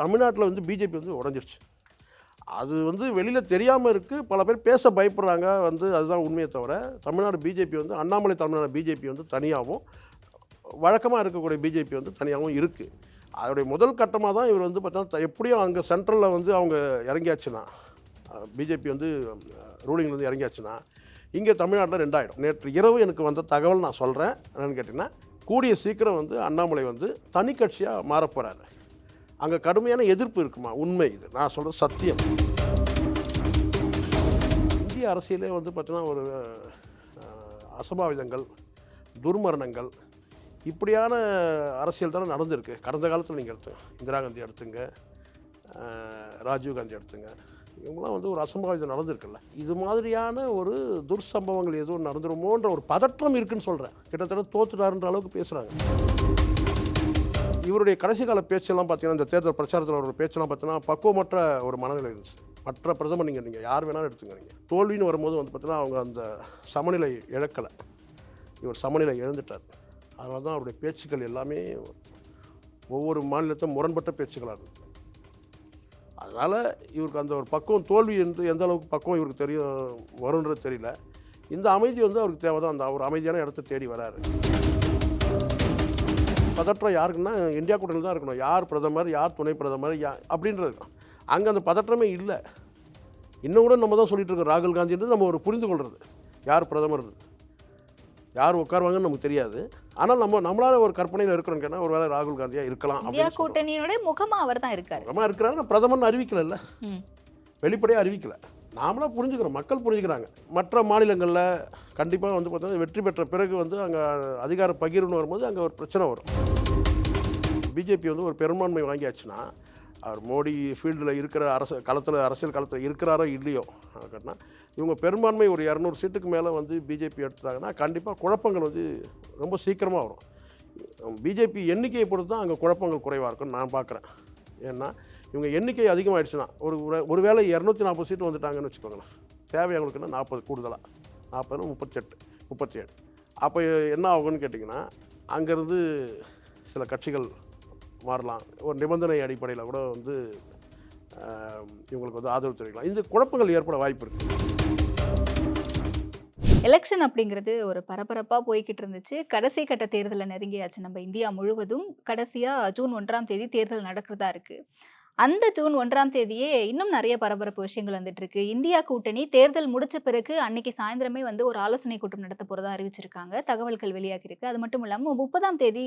தமிழ்நாட்டில் வந்து பிஜேபி வந்து உடஞ்சிருச்சு. அது வந்து வெளியில் தெரியாமல் இருக்குது பல பேர் பேச பயப்படுறாங்க. வந்து அதுதான் உண்மையை தவிர தமிழ்நாடு பிஜேபி வந்து அண்ணாமலை தமிழ்நாடு பிஜேபி வந்து தனியாகவும் வழக்கமாக இருக்கக்கூடிய பிஜேபி வந்து தனியாகவும் இருக்குது அதோடைய முதல் கட்டமாக தான் இவர் வந்து பார்த்தா எப்படியும் அங்கே சென்ட்ரலில் வந்து அவங்க இறங்கியாச்சுன்னா பிஜேபி வந்து ரூலிங்லேருந்து இறங்கியாச்சுன்னா இங்கே தமிழ்நாட்டில் ரெண்டாயிடும். நேற்று இரவு எனக்கு வந்த தகவல் நான் சொல்கிறேன் என்னென்னு கேட்டிங்கன்னா கூடிய சீக்கிரம் வந்து அண்ணாமலை வந்து தனி கட்சியாக மாறப்போகிறாரு அங்கே கடுமையான எதிர்ப்பு இருக்குமா? உண்மை இது. நான் சொல்கிறது சத்தியம். இந்திய அரசியலே வந்து பார்த்தீங்கன்னா ஒரு அசம்பாவிதங்கள் துர்மரணங்கள் இப்படியான அரசியல் தானே நடந்திருக்கு. கடந்த காலத்தில் நீங்கள் எடுத்துங்க இந்திரா காந்தி எடுத்துங்க ராஜீவ் காந்தி எடுத்துங்க இவங்களாம் வந்து ஒரு அசம்பாவிதம் நடந்திருக்குல்ல. இது மாதிரியான ஒரு துர்சம்பவங்கள் எதுவும் நடந்துருமோன்ற ஒரு பதற்றம் இருக்குன்னு சொல்கிறேன் கிட்டத்தட்ட தோத்துட்டாருன்ற அளவுக்கு பேசுகிறாங்க இவருடைய கடைசி கால பேச்செல்லாம் பார்த்தீங்கன்னா இந்த தேர்தல் பிரச்சாரத்தில் ஒரு பேச்செல்லாம் பார்த்தீங்கன்னா பக்குவமற்ற ஒரு மனநிலை இருந்துச்சு. மற்ற பிரதமர் நீங்கள் நீங்கள் யார் வேணாலும் எடுத்துங்க நீங்கள் தோல்வின்னு வரும்போது வந்து பார்த்தீங்கன்னா அவங்க அந்த சமநிலை இழக்கலை. இவர் சமநிலை இழந்துட்டார். அதனால தான் அவருடைய பேச்சுக்கள் எல்லாமே ஒவ்வொரு மாநிலத்தையும் முரண்பட்ட பேச்சுக்களாக இருந்தது. அதனால் இவருக்கு அந்த ஒரு பக்குவம் தோல்வி என்று எந்த அளவுக்கு பக்குவம் இவருக்கு தெரியும் வரும்ன்றது தெரியல. இந்த அமைதி வந்து அவருக்கு தேவைதான். அந்த அவர் அமைதியான இடத்த தேடி வராரு. பதற்றம் யாருக்குன்னா இந்தியா கூட்டணியில் தான் இருக்கணும். யார் பிரதமர் யார் துணை பிரதமர் யா அப்படின்றது அங்கே அந்த பதற்றமே இல்லை. இன்னும் கூட நம்ம தான் சொல்லிட்டு இருக்கோம். ராகுல் காந்தின்றது நம்ம ஒரு புரிந்து கொள்வது யார் பிரதமர் யார் உட்காருவாங்கன்னு நமக்கு தெரியாது. ஆனால் நம்ம நம்மளால ஒரு கற்பனையில் இருக்கிறோம் கேட்டால் ஒரு வேளை ராகுல் காந்தியா இருக்கலாம் இந்தியா அப்படின்னு சொல்றோம். கூட்டணியோட முகமா அவர் தான் இருக்காரு. பிரதமர் இருக்கிறாரு பிரதமர்னு அறிவிக்கல. வெளிப்படையாக அறிவிக்கல. நாமளாக புரிஞ்சுக்கிறோம் மக்கள் புரிஞ்சுக்கிறாங்க. மற்ற மாநிலங்களில் கண்டிப்பாக வந்து பார்த்தீங்கன்னா வெற்றி பெற்ற பிறகு வந்து அங்கே அதிகார பகிர்வுன்னு வரும்போது அங்கே ஒரு பிரச்சனை வரும். பிஜேபி வந்து ஒரு பெரும்பான்மை வாங்கியாச்சுன்னா அவர் மோடி ஃபீல்டில் இருக்கிற அரசு களத்தில் அரசியல் களத்தில் இருக்கிறாரோ இல்லையோ கேட்டினா இவங்க பெரும்பான்மை ஒரு இரநூறு சீட்டுக்கு மேலே வந்து பிஜேபி எடுத்துட்டாங்கன்னா கண்டிப்பாக குழப்பங்கள் வந்து ரொம்ப சீக்கிரமாக வரும். பிஜேபி எண்ணிக்கையை பொறுத்து தான் அங்கே குழப்பங்கள் குறைவாக இருக்கும்னு நான் பார்க்குறேன் ஏன்னா இவங்க எண்ணிக்கை அதிகமாகிடுச்சுன்னா ஒரு ஒரு- வேளை இரநூத்தி நாற்பது சீட்டு வந்துட்டாங்கன்னு வச்சுக்கோங்களேன். தேவை அவங்களுக்குன்னா நாற்பது கூடுதலாக நாற்பது முப்பத்தெட்டு முப்பத்தி ஏழு அப்போ என்ன ஆகும்னு கேட்டிங்கன்னா அங்கேருந்து சில கட்சிகள் மாறலாம் ஒரு நிபந்தனை அடிப்படையில் கூட வந்து இவங்களுக்கு வந்து ஆதரவு தெரிவிக்கலாம். இந்த குழப்பங்கள் ஏற்பட வாய்ப்பு இருக்குது எலெக்ஷன் அப்படிங்கிறது ஒரு பரபரப்பாக போய்கிட்டு இருந்துச்சு. கடைசி கட்ட தேர்தலை நெருங்கியாச்சு. நம்ம இந்தியா முழுவதும் கடைசியாக ஜூன் ஒன்றாம் தேதி தேர்தல் நடக்கிறதா இருக்குது அந்த ஜூன் ஒன்றாம் தேதியே இன்னும் நிறைய பரபரப்பு விஷயங்கள் வந்துட்டு இருக்கு இந்தியா கூட்டணி தேர்தல் முடிச்ச பிறகு அன்னைக்கு சாயந்தரமே வந்து ஒரு ஆலோசனை கூட்டம் நடத்த போறதா அறிவிச்சிருக்காங்க. தகவல்கள் வெளியாகி இருக்கு அது மட்டும் இல்லாமல் முப்பதாம் தேதி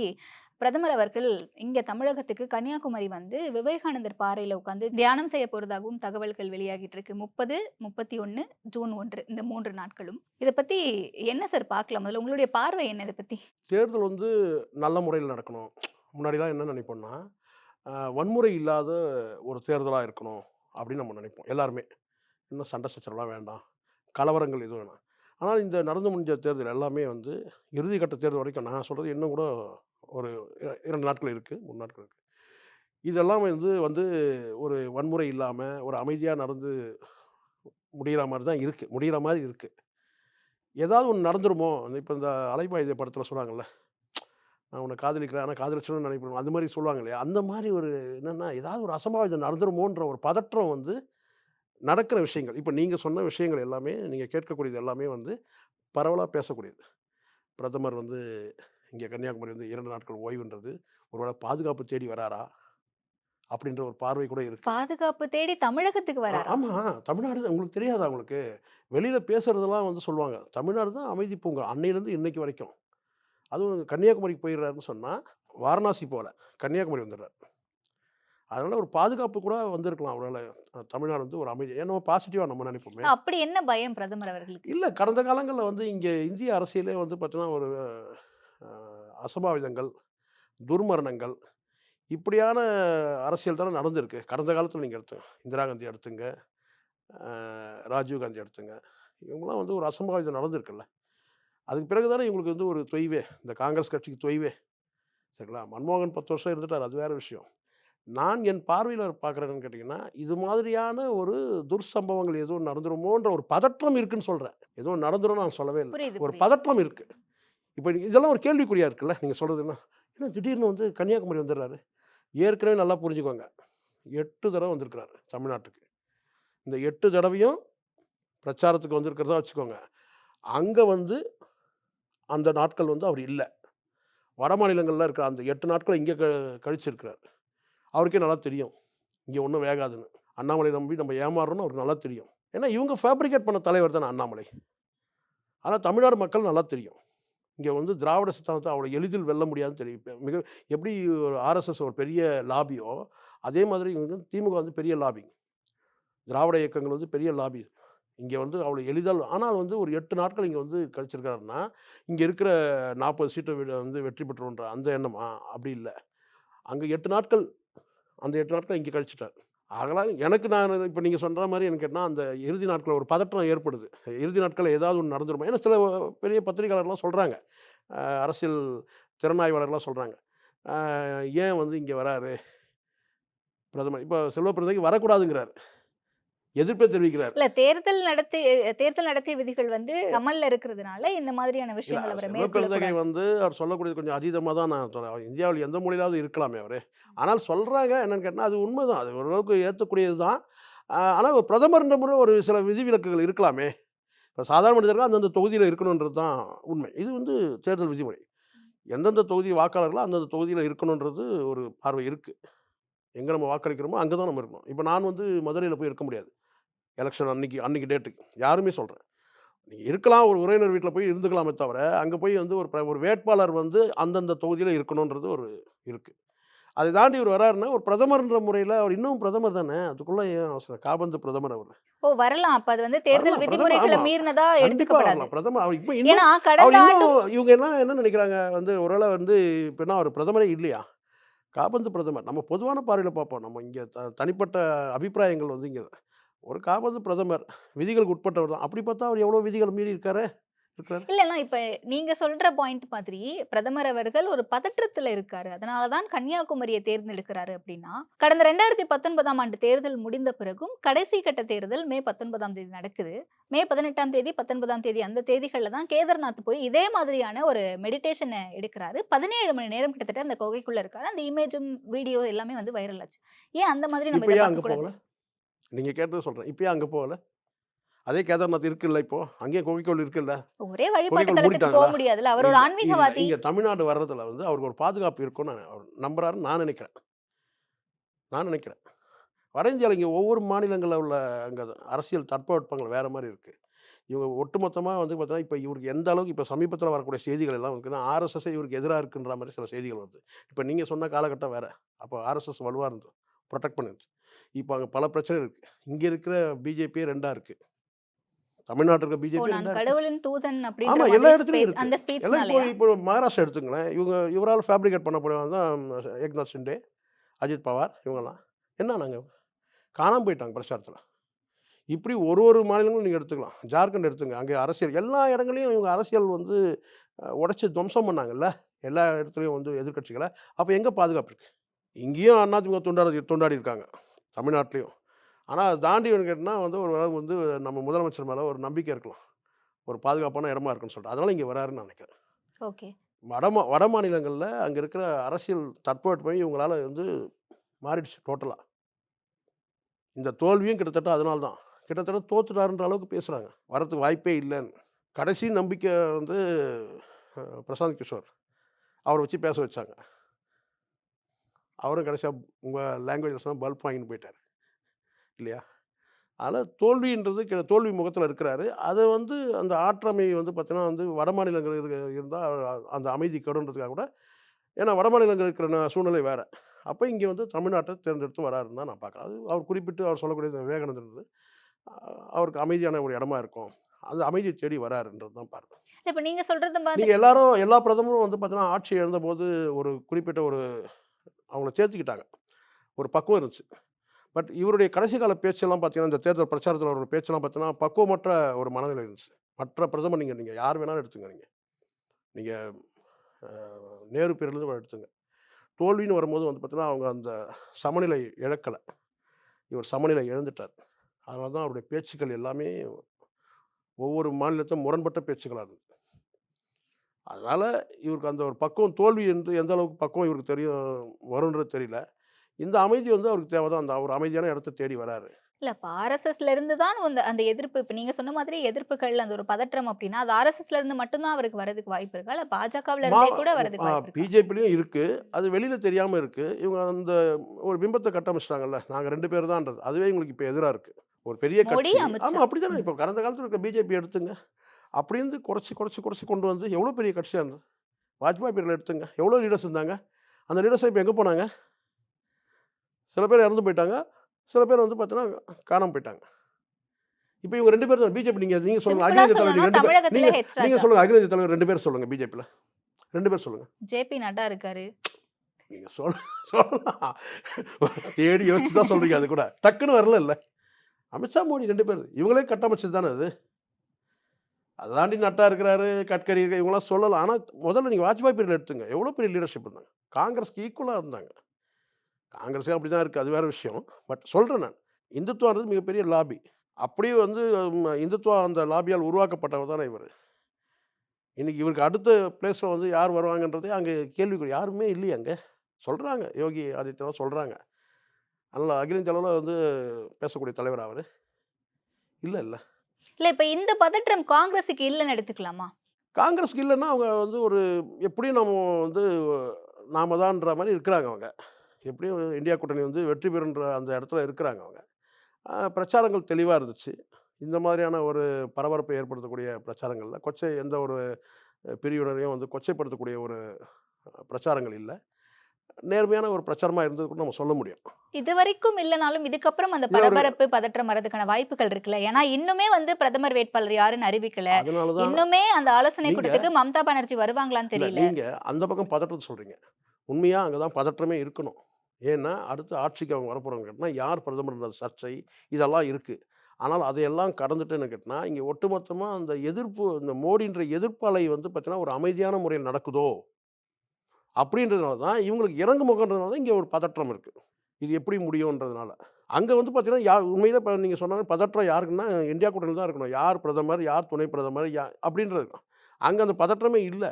பிரதமர் அவர்கள் இங்க தமிழகத்துக்கு கன்னியாகுமரி வந்து விவேகானந்தர் பாறையில உட்காந்து தியானம் செய்ய போறதாகவும் தகவல்கள் வெளியாகிட்டு இருக்கு முப்பது முப்பத்தி ஒன்னு ஜூன் ஒன்று இந்த மூன்று நாட்களும். இதை பத்தி என்ன சார் பார்க்கலாம்? முதல்ல உங்களுடைய பார்வை என்ன இதை பத்தி? தேர்தல் வந்து நல்ல முறையில் நடக்கணும். முன்னாடிலாம் என்ன நினைப்போம்னா வன்முறை இல்லாத ஒரு தேர்தலாக இருக்கணும் அப்படின்னு நம்ம நினைப்போம் எல்லாருமே. இன்னும் சண்டை சச்சரவுலாம் வேண்டாம். கலவரங்கள் எதுவும் வேணாம். ஆனால் இந்த நடந்து முடிஞ்ச தேர்தல் எல்லாமே வந்து இறுதிக்கட்ட தேர்தல் வரைக்கும் நான் சொல்கிறது இன்னும் கூட ஒரு இரண்டு நாட்கள் இருக்குது மூணு நாட்கள் இருக்குது இதெல்லாம் வந்து வந்து ஒரு வன்முறை இல்லாமல் ஒரு அமைதியாக நடந்து முடிகிற மாதிரி தான் இருக்குது முடிகிற மாதிரி இருக்குது ஏதாவது ஒன்று நடந்துருமோ இப்போ இந்த அலைபாயுத படத்தில் சொல்லுவாங்கல்ல நான் உன்னை காதலிக்கிறேன் ஆனால் காதலிச்சணும்னு நினைக்கிறேன் அந்த மாதிரி சொல்லுவாங்க இல்லையா? அந்த மாதிரி ஒரு என்னென்னா ஏதாவது ஒரு அசம்பாவிதம் நடந்துருமோன்ற ஒரு பதற்றம் வந்து நடக்கிற விஷயங்கள். இப்போ நீங்கள் சொன்ன விஷயங்கள் எல்லாமே நீங்கள் கேட்கக்கூடியது எல்லாமே வந்து பரவலாக பேசக்கூடியது. பிரதமர் வந்து இங்கே கன்னியாகுமரி வந்து இரண்டு நாட்கள் ஓய்வுன்றது ஒருவேளை பாதுகாப்பு தேடி வராரா? அப்படின்ற ஒரு பார்வை கூட இருக்கு. பாதுகாப்பு தேடி தமிழகத்துக்கு வராரா? ஆமா. தமிழ்நாடு உங்களுக்கு தெரியாதா உங்களுக்கு? வெளியில பேசுறதெல்லாம் வந்து சொல்லுவாங்க. தமிழ்நாடு தான் அமைதி பூங்கா அன்னையிலேருந்து இன்னைக்கு வரைக்கும். அதுவும் கன்னியாகுமரிக்கு போயிடுறாருன்னு சொன்னா வாரணாசி போல. கன்னியாகுமரி வந்துடுறாரு அதனால ஒரு பாதுகாப்பு கூட வந்திருக்கலாம். அவரால் தமிழ்நாடு வந்து ஒரு அமைதி. ஏன்னா பாசிட்டிவா நம்ம நினைப்போமே. அப்படி என்ன பயம் பிரதமர் அவர்களுக்கு? இல்லை கடந்த காலங்களில் வந்து இங்கே இந்திய அரசியலே வந்து பார்த்தீங்கன்னா ஒரு அசம்பாவிதங்கள் துர்மரணங்கள் இப்படியான அரசியல் தானே நடந்திருக்கு. கடந்த காலத்தில் நீங்கள் எடுத்துங்க இந்திரா காந்தி எடுத்துங்க ராஜீவ் காந்தி எடுத்துங்க இவங்களாம் வந்து ஒரு அசம்பாவிதம் நடந்திருக்குல்ல. அதுக்கு பிறகு தானே இவங்களுக்கு வந்து ஒரு தொய்வே இந்த காங்கிரஸ் கட்சிக்கு தொய்வே. சரிங்களா? மன்மோகன் பத்து வருஷம் இருந்துட்டார் அது வேற விஷயம். நான் என் பார்வையில் பார்க்குறேன்னு கேட்டிங்கன்னா இது மாதிரியான ஒரு துர்சம்பவங்கள் எதுவும் நடந்துருமோன்ற ஒரு பதற்றம் இருக்குன்னு சொல்கிறேன் எதுவும் நடந்துரும் நான் சொல்லவே இல்லை. ஒரு. பதற்றம் இருக்கு. இப்போ இதெல்லாம் ஒரு கேள்விக்குறியா இருக்குல்ல? நீங்கள் சொல்கிறது என்ன? ஏன்னா திடீர்னு வந்து கன்னியாகுமரி வந்துடுறாரு. ஏற்கனவே நல்லா புரிஞ்சுக்கோங்க. எட்டு தடவை வந்திருக்கிறாரு தமிழ்நாட்டுக்கு. இந்த எட்டு தடவையும் பிரச்சாரத்துக்கு வந்திருக்கிறதா வச்சுக்கோங்க. அங்கே வந்து அந்த நாட்கள் வந்து அவர் இல்லை. வட மாநிலங்களில் இருக்கிற அந்த எட்டு நாட்கள் இங்கே க கழிச்சிருக்கிறார். அவருக்கே நல்லா தெரியும். இங்கே ஒன்றும் வேகாதுன்னு. அண்ணாமலை நம்பி நம்ம ஏமாறுறோம்னு அவருக்கு நல்லா தெரியும். ஏன்னா இவங்க ஃபேப்ரிகேட் பண்ண தலைவர் தானே அண்ணாமலை. ஆனால் தமிழ்நாடு மக்கள் நல்லா தெரியும். இங்கே வந்து திராவிட சித்தாந்தத்தை அவ்வளோ எளிதில் வெல்ல முடியாதுன்னு தெரியும் மிக எப்படி ஒரு ஆர்எஸ்எஸ் ஒரு பெரிய லாபியோ அதே மாதிரி இவங்க வந்து திமுக வந்து பெரிய லாபி திராவிட இயக்கங்கள் வந்து பெரிய லாபி இங்கே வந்து அவ்வளோ எளிதால் ஆனால் வந்து ஒரு எட்டு நாட்கள் இங்கே வந்து கழிச்சிருக்காருன்னா இங்கே இருக்கிற நாற்பது சீட்டை வந்து வெற்றி பெற்றுன்ற அந்த எண்ணமா. அப்படி இல்லை. அங்கே எட்டு நாட்கள் அந்த எட்டு நாட்கள் இங்கே கழிச்சிட்டார். ஆகலாம் எனக்கு நான் இப்போ நீங்கள் சொல்கிற மாதிரி எனக்கு என்ன அந்த இறுதி நாட்களில் ஒரு பதற்றம் ஏற்படுது. இறுதி நாட்கள் ஏதாவது ஒன்று நடந்துருமா? ஏன்னா சில பெரிய பத்திரிகையாளர்லாம் சொல்கிறாங்க அரசியல் திறனாய்வாளர்லாம் சொல்கிறாங்க ஏன் வந்து இங்கே வராரு? பிரதமர் இப்போ செல்வ பிறந்தகைக்கு வரக்கூடாதுங்கிறார். எதிர்ப்பை தெரிவிக்கிறார். இல்ல தேர்தல் நடத்தி தேர்தல் நடத்திய விதிகள் வந்து அமல்ல இருக்கிறதுனால இந்த மாதிரியான விஷயங்கள் அவரை மேற்கொள்ள வந்து அவர் சொல்லக்கூடியது கொஞ்சம் அதீதமாக தான் நான் சொல்றேன். இந்தியாவில் எந்த மொழியிலாவது இருக்கலாமே அவர். ஆனால் சொல்கிறாங்க என்னன்னு கேட்டால் அது உண்மைதான். அது ஓரளவுக்கு ஏற்றக்கூடியது தான். ஆனால் பிரதமர்ன்ற முறை ஒரு சில விதிவிலக்குகள் இருக்கலாமே. இப்போ சாதாரண மனிதர்கள் அந்தந்த தொகுதியில் இருக்கணுன்றது தான் உண்மை. இது வந்து தேர்தல் விதிமுறை. எந்தெந்த தொகுதி வாக்காளர்களோ அந்தந்த தொகுதியில் இருக்கணுன்றது ஒரு பார்வை இருக்குது எங்கே நம்ம வாக்களிக்கிறோமோ அங்கே தான் நம்ம இருக்கணும். இப்போ நான் வந்து மதுரையில் போய் இருக்க முடியாது. எலெக்ஷன் அன்னைக்கு அன்னைக்கு டேட்டுக்கு யாருமே சொல்கிறேன் நீங்கள் இருக்கலாம் ஒரு உறவினர் வீட்டில் போய் இருந்துக்கலாமே தவிர அங்கே போய் வந்து ஒரு ஒரு வேட்பாளர் வந்து அந்தந்த தொகுதியில் இருக்கணுன்றது ஒரு இருக்குது அதை தாண்டி இவர் வராருன்னா ஒரு பிரதமர்ன்ற முறையில் அவர் இன்னும் பிரதமர் தானே? அதுக்குள்ளே ஏன் அவசரம் காபந்து பிரதமர் அவர். ஓ வரலாம். அப்ப அது வந்து தேர்தல் விதிமுறைகளை. மீறினதா எடுத்துக்கப்படாது. பிரதமர் அவர் இப்போ இன்னும் இவங்க என்ன என்ன நினைக்கிறாங்க? வந்து ஒருவேளை வந்து இப்போ என்ன அவர் பிரதமரே இல்லையா? காபந்து பிரதமர். நம்ம பொதுவான பார்வையில் பார்ப்போம். நம்ம இங்கே த தனிப்பட்ட அபிப்பிராயங்கள் வந்து இங்கே ஒரு காபந்து பிரதமர் விதிகளுக்கு உட்பட்டவர் தான். அப்படி பார்த்தா அவர் எவ்வளோ விதிகள் மீறி இருக்காரு? இல்லைன்னா இப்ப நீங்க சொல்ற பாயிண்ட் மாதிரி பிரதமர் அவர்கள் ஒரு பதற்றத்துல இருக்காரு. அதனாலதான் கன்னியாகுமரியை தேர்ந்தெடுக்கிறாரு அப்படின்னா கடந்த ரெண்டாயிரத்தி பத்தொன்பதாம் ஆண்டு தேர்தல் முடிந்த பிறகும் கடைசி கட்ட தேர்தல் மே பத்தொன்பதாம் தேதி நடக்குது. மே பதினெட்டாம் தேதி பத்தொன்பதாம் தேதி அந்த தேதிகளில் தான் கேதார்நாத் போய் இதே மாதிரியான ஒரு மெடிடேஷனை எடுக்கிறாரு. பதினேழு மணி நேரம் கிட்டத்தட்ட அந்த குகைக்குள்ள இருக்காரு. அந்த இமேஜும் வீடியோ எல்லாமே வந்து வைரல் ஆச்சு. ஏன் அந்த மாதிரி நம்ம நீங்கள் கேட்டது சொல்கிறேன் இப்போ ஏன் அங்கே போகல. அதே கேதார்நாத் இருக்குல்ல இப்போ? அங்கேயும் கோவிக்கோள் இருக்குல்ல? ஒரே வழிபாட்டு. இங்க தமிழ்நாடு வர்றதுல வந்து அவருக்கு ஒரு பாதுகாப்பு இருக்கும்னு அவர் நம்புறாருன்னு நான் நினைக்கிறேன். நான் நினைக்கிறேன். வட இந்தியாவில் இங்கே ஒவ்வொரு மாநிலங்களில் உள்ள அங்கே அரசியல் தட்பவெட்பங்கள் வேற மாதிரி இருக்கு. இவங்க ஒட்டுமொத்தமாக வந்து பார்த்தீங்கன்னா இப்போ இவருக்கு எந்த அளவுக்கு இப்போ சமீபத்தில் வரக்கூடிய செய்திகள் எல்லாம் இருக்குன்னா ஆர்எஸ்எஸ் இவருக்கு எதிராக இருக்குன்ற மாதிரி சில செய்திகள் வருது. இப்போ நீங்கள் சொன்ன காலகட்டம் வேற. அப்போ ஆர்எஸ்எஸ் வலுவாக இருந்தது ப்ரொடெக்ட் பண்ணிருச்சு. இப்போ அங்கே பல பிரச்சனை இருக்கு. இங்கே இருக்கிற பிஜேபியே ரெண்டாக இருக்கு. தமிழ்நாட்டில் இருக்க பிஜேபி ரெண்டா கடவுளின் தூதன் ஆமா, எல்லா இடத்துலயும் இருக்கு. எல்லாம் இப்போ மகாராஷ்டிரா எடுத்துங்களேன் இவங்க இவரால் ஃபேப்ரிகேட் பண்ணப்படுவாங்க தான் ஏக்நாத் ஷிண்டே அஜித் பவார் இவங்கெல்லாம் என்ன நாங்கள் காணாமல் போயிட்டாங்க பிரச்சாரத்தில். இப்படி ஒரு ஒரு மாநிலங்களும் நீங்கள் எடுத்துக்கலாம். ஜார்க்கண்ட் எடுத்துங்க. அங்கே அரசியல் எல்லா இடங்களையும் இவங்க அரசியல் வந்து உடச்சி துவம்சம் பண்ணாங்கல்ல? எல்லா இடத்துலையும் வந்து எதிர்க்கட்சிகளை. அப்போ எங்கே பாதுகாப்பு இருக்கு? இங்கேயும் அதிமுக தொண்டாடி தொண்டாடி இருக்காங்க. தமிழ்நாட்டிலையும். ஆனால் அதை தாண்டி கேட்டினா வந்து ஒரு அளவு வந்து நம்ம முதலமைச்சர் மேலே ஒரு நம்பிக்கை இருக்கலாம். ஒரு பாதுகாப்பான இடமா இருக்குன்னு சொல்லிட்டு. அதனால இங்கே வராருன்னு நான் நினைக்கிறேன். ஓகே. வட மா வட மாநிலங்களில் அங்கே இருக்கிற அரசியல் தட்பவெட்பமை இவங்களால வந்து மாறிடுச்சு டோட்டலாக இந்த தோல்வியும் கிட்டத்தட்ட அதனால தான். கிட்டத்தட்ட தோத்துட்டாருன்ற அளவுக்கு பேசுகிறாங்க வரதுக்கு வாய்ப்பே இல்லைன்னு. கடைசி நம்பிக்கை வந்து பிரசாந்த் கிஷோர். அவரை வச்சு பேச வச்சாங்க. அவரும் கடைசியாக உங்கள் லாங்குவேஜ் சொன்னால் பல்ப் வாங்கின்னு போயிட்டார். இல்லையா? அதனால் தோல்வின்றது கி- தோல்வி முகத்தில் இருக்கிறாரு. அது வந்து அந்த ஆற்றமை வந்து பார்த்தீங்கன்னா வந்து வட மாநிலங்கள் இருந்தால் அந்த அமைதி கெடுன்றதுக்காக கூட ஏன்னா வட மாநிலங்கள் இருக்கிற சூழ்நிலை வேறு. அப்போ இங்கே வந்து தமிழ்நாட்டை தேர்ந்தெடுத்து வராருன்னு தான் நான் பார்க்குறேன் அது அவர் குறிப்பிட்டு அவர் சொல்லக்கூடிய அஹ், அவருக்கு அமைதியான ஒரு இடமா இருக்கும். அந்த அமைதியை தேடி வராருன்றது தான் பார்க்குறேன் இப்ப நீங்க சொல்றது மாதிரி நீங்கள் எல்லாரும் எல்லா பிரதமரும் வந்து பார்த்தீங்கன்னா ஆட்சி இழந்தபோது ஒரு குறிப்பிட்ட ஒரு அவங்கள சேர்த்துக்கிட்டாங்க ஒரு பக்குவம் இருந்துச்சு. பட் இவருடைய கடைசி கால பேச்செல்லாம் பார்த்தீங்கன்னா இந்த தேர்தல் பிரச்சாரத்தில் ஒரு பேச்செல்லாம் பார்த்தீங்கன்னா பக்குவமற்ற ஒரு மனநிலை இருந்துச்சு. மற்ற பிரதமர் நீங்கள் நீங்கள் யார் வேணாலும் எடுத்துங்க நீங்கள் நீங்கள் நேரு பேர்லேருந்து எடுத்துங்க. தோல்வின்னு வரும்போது வந்து பார்த்தீங்கன்னா அவங்க அந்த சமநிலை இழக்கலை. இவர் சமநிலை இழந்துட்டார். அதனால தான் அவருடைய பேச்சுக்கள் எல்லாமே ஒவ்வொரு மாநிலத்தையும் முரண்பட்ட பேச்சுக்களாக இருந்தது. அதனால் இவருக்கு அந்த ஒரு பக்குவம் தோல்வி என்று எந்த அளவுக்கு பக்குவம் இவருக்கு தெரியும் வரும்ன்றது தெரியல இந்த அமைதி வந்து அவருக்கு தேவை தான். அந்த ஒரு அமைதியான இடத்த தேடி வராரு. இல்ல இப்ப ஆர்எஸ்எஸ்ல இருந்து தான் அந்த அந்த எதிர்ப்பு இப்ப நீங்க சொன்ன மாதிரி எதிர்ப்புகள் அந்த ஒரு பதற்றம் அப்படின்னா, அது ஆர்எஸ்எஸ்ல இருந்து மட்டும் தான் அவருக்கு வரதுக்கு வாய்ப்பு இருக்கா? இல்ல பாஜகவுல இருந்தே கூட வரதுக்கு வாய்ப்பு? பிஜேபிலயும் இருக்கு. அது வெளியில தெரியாம இருக்கு. இவங்க அந்த ஒரு பிம்பத்த கட்டமைச்சுட்டாங்கல்ல. நாங்க 2 பேர் தான்றது. அதுவே இவங்களுக்கு இப்ப எதிரா இருக்கு. ஒரு பெரிய கட்சி அமித் ஆமா ஷா. அப்படித்தானே. ம். இப்ப கடந்த காலத்துல இருக்க பிஜேபி எடுத்துங்க. அப்படி இருந்து குறைச்சு, குறைச்சு, குறைச்சு கொண்டு வந்து எவ்வளோ பெரிய கட்சியா இருந்தது. வாஜ்பாய் பீரியட்ல எடுத்துங்க. எவ்வளோ லீடர்ஸ் இருந்தாங்க. அந்த லீடர்ஸ் இப்ப எங்க போனாங்க? சில பேர் இறந்து போயிட்டாங்க. சில பேர் வந்து பார்த்தீங்கன்னா, காணாம போயிட்டாங்க. இப்ப இவங்க 2 பேர் தான் பிஜேபி நீங்க நீங்க சொல்லுங்க. சிம்பிளா அகில இந்திய தலைவர் 2 பேர் தமிழகத்துல நீங்க ஹெச் நீங்க ராஜா. சொல்லுங்க. அகில இந்திய தலைவர் 2 பேர் சொல்லுங்க பிஜேபில. 2 பேர் சொல்லுங்க. ஜேபி நட்டா இருக்காரு. நீங்க சொல் சொல்லலாம். தேடி யோசிச்சு தான் சொல்றீங்க அது கூட. டக்குன்னு வரலல்ல. அமித்ஷா, மோடி 2 பேர். இவங்களே கட்டமைச்சது தானே அது. அதாண்டி தாண்டி நட்டா இருக்கிறாரு, கட்கரி இருக்க இவங்களாம் சொல்லலாம். ஆனால் முதல்ல நீங்கள் வாஜ்பாய் பீரியட் எடுத்துங்க. எவ்வளோ பெரிய லீடர்ஷிப் இருந்தாங்க. காங்கிரஸ்க்கு ஈக்குவலாக இருந்தாங்க. காங்கிரஸே அப்படிதான் இருக்குது அது வேறு விஷயம். பட் சொல்கிறேன் நான். இந்துத்துவான்றது மிகப்பெரிய லாபி. அப்படியே வந்து ம இந்துத்துவா அந்த லாபியால் உருவாக்கப்பட்டவர் தானே இவர் இன்னைக்கு இவருக்கு அடுத்த பிளேஸில் வந்து யார் வருவாங்கன்றதே அங்கே கேள்விக்குறி. யாருமே இல்லையே அங்கே சொல்கிறாங்க யோகி ஆதித்யநாத் சொல்கிறாங்க அதனால அகில இந்திய வந்து பேசக்கூடிய தலைவர் அவர் இல்லை இல்லை இல்ல இப்ப இந்த பதற்றம் காங்கிரஸுக்கு இல்லைன்னு எடுத்துக்கலாமா? காங்கிரஸ்க்கு இல்லைன்னா அவங்க வந்து ஒரு எப்படியும் நம்ம வந்து நாம தான்ற மாதிரி இருக்கிறாங்க அவங்க. எப்படியும் இந்தியா கூட்டணி வந்து வெற்றி பெறுன்ற அந்த இடத்துல இருக்கிறாங்க அவங்க. பிரச்சாரங்கள் தெளிவாக இருந்துச்சு. இந்த மாதிரியான ஒரு பரபரப்பை ஏற்படுத்தக்கூடிய பிரச்சாரங்களில் கொச்சை எந்த ஒரு பிரிவினரையும் வந்து கொச்சைப்படுத்தக்கூடிய ஒரு பிரச்சாரங்கள் இல்லை நேர்மையான ஒரு பிரச்சாரமா இருந்தது கூட நம்ம சொல்ல முடியும். இதுவரைக்கும் இல்லனாலும் இதுக்கப்புறம் அந்த இது பரபரப்பு, பதற்றம் வரதுக்கான வாய்ப்புகள் இருக்குல்ல. ஏன்னா இன்னுமே வந்து பிரதமர் வேட்பாளர் யாருன்னு அறிவிக்கல. இன்னுமே அந்த ஆலோசனை கூட்டத்துக்கு மம்தா பானர்ஜி வருவாங்களான்னு தெரியல. நீங்க அந்த பக்கம் பதற்றத்த சொல்றீங்க. உண்மையா அங்க தான் பதற்றமே இருக்கணும். ஏன்னா, அடுத்து ஆட்சிக்கு அவங்க வரப்போறாங்கன்னு கேட்டா, யார் பிரதமர்ன்ற சர்ச்சை இதெல்லாம் இருக்கு. ஆனால் அதையெல்லாம் கடந்துட்டு என்ன கேட்டனா, இங்க ஒட்டுமொத்தமா அந்த எதிர்ப்பு இந்த மோடின்ற எதிர்ப்பு அலை வந்து பார்த்தீங்கன்னா, ஒரு அமைதியான முறையில் நடக்குதோ! அப்படின்றதுனால தான் இவங்களுக்கு இறங்கு முகம்ன்றதுனால தான் இங்க ஒரு பதற்றம் இருக்கு. இது எப்படி முடியும்ன்றதுனால. அங்க வந்து பார்த்தீங்கன்னா, யா உண்மையிலே இப்ப நீங்க சொன்ன மாரி பதற்றம் யாருக்குன்னா, இந்தியா கூட்டணியில தான் இருக்கணும். யார் பிரதமர்? யார் துணை பிரதமர்? யா அப்படின்றது. அங்க அந்த பதற்றமே இல்ல.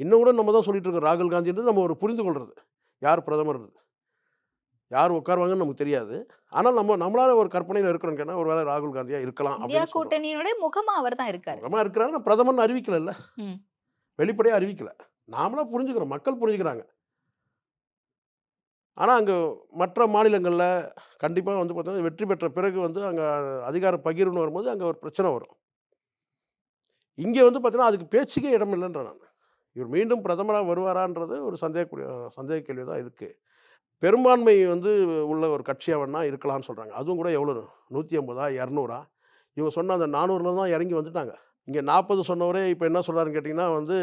இன்னும் கூட நம்ம தான் சொல்லிட்டு இருக்கோம். ராகுல் காந்தின்றது நம்ம ஒரு புரிந்து கொள்றது. யார் பிரதமர்ன்றது. யார் உட்காருவாங்கன்னு நமக்கு தெரியாது. ஆனால் நம்ம நம்மளால ஒரு கற்பனையில இருக்கிறோம்னு கேட்டா, ஒரு வேளை ராகுல் காந்தியா இருக்கலாம் இந்தியா. கூட்டணியோட முகமா அவர் தான் இருக்காரு. முகமா இருக்கிறாரு. ஆனா பிரதமர்ன்னு அறிவிக்கலல்ல. ம். வெளிப்படையா அறிவிக்கல. நாமளாக புரிஞ்சுக்கிறோம். மக்கள் புரிஞ்சுக்கிறாங்க. ஆனால் அங்கே மற்ற மாநிலங்களில் கண்டிப்பாக வந்து பார்த்தீங்கன்னா, வெற்றி பெற்ற பிறகு வந்து அங்கே அதிகார பகிர்வுன்னு வரும்போது அங்கே ஒரு பிரச்சனை வரும். இங்கே வந்து பார்த்தீங்கன்னா, அதுக்கு பேச்சுக்கே இடம் இல்லைன்ற நான் இவர் மீண்டும் பிரதமராக வருவாரான்றது ஒரு சந்தேகக்குரிய சந்தேக கேள்வி தான் இருக்குது பெரும்பான்மை வந்து உள்ள ஒரு கட்சியாக வேணா இருக்கலாம்னு சொல்கிறாங்க அதுவும் கூட எவ்வளோ 180ஆ? 200ஆ? இவங்க சொன்ன அந்த 400ல தான் இறங்கி வந்துட்டாங்க. இங்கே நாற்பது சொன்னவரே இப்போ என்ன சொல்கிறாருன்னு கேட்டிங்கன்னா வந்து,